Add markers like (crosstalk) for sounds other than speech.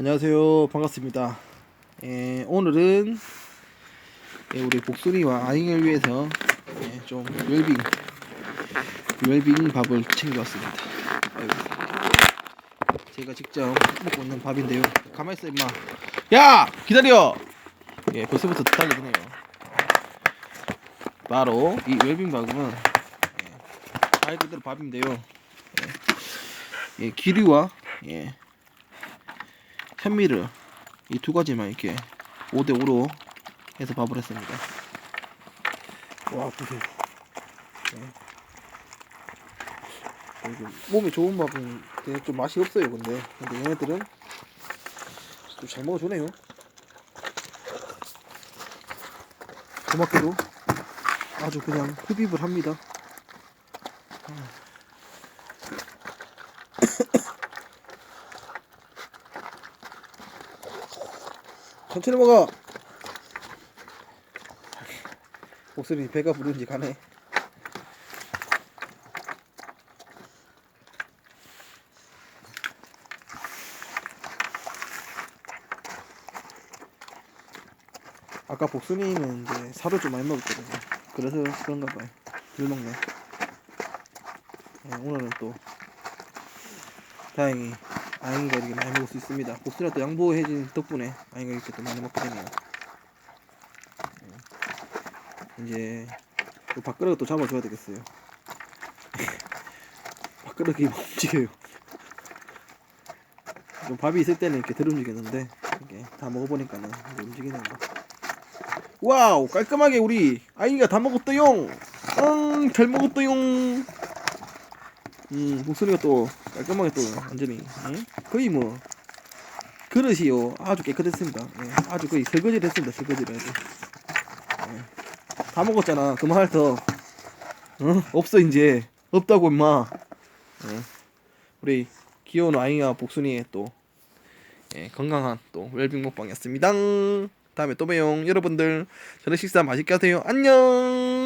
안녕하세요. 반갑습니다. 예, 오늘은 예, 우리 복순이와 아잉을 위해서 예, 좀 웰빙 웰빙 밥을 챙겨왔습니다. 제가 직접 먹고 있는 밥인데요. 가만 있어 임마. 야 기다려. 예, 벌써부터 달려드네요. 바로 이 웰빙 밥은 예, 말 그대로 밥인데요. 예, 예, 기류와 예, 현미를 이 두 가지만 이렇게 5대 5로 해서 밥을 했습니다. 와 보세요. 네. 몸에 좋은 밥은 좀 맛이 없어요. 근데 근데 얘네들은 또 잘 먹어주네요. 고맙게도 아주 그냥 흡입을 합니다. 천천히 먹어. 목소리 배가 부른지 가네. 아까 복순이는 이제 살을 좀 많이 먹었거든요. 그래서 그런가 봐요. 덜 먹네. 네, 오늘은 또 다행히 아잉이가 이렇게 많이 먹을 수 있습니다. 또 양보해진 덕분에 아잉이가 이렇게 또 많이 먹게 되네요. 네. 이제 또 밥그릇 또 잡아줘야 되겠어요. (laughs) 밥그릇이 막 움직여요. (laughs) 좀 밥이 있을 때는 이렇게 덜 움직였는데 이게 다 먹어보니까는 이제 움직이네요. 와우 깔끔하게 우리 아이가 다 먹었어용. 응잘 먹었어용. 음 목소리가 또 깔끔하게 또 완전히 응? 거의 뭐 그릇이요 아주 깨끗했습니다. 예, 아주 거의 설거지를 했습니다. 설거지를. 예. 다 먹었잖아. 그만할 더 어? 없어 이제 없다고 임마. 예. 우리 귀여운 아이와 복순이의 또 예, 건강한 또 웰빙 먹방이었습니다. 다음에 또 봬요. 여러분들 저녁 식사 맛있게 하세요. 안녕.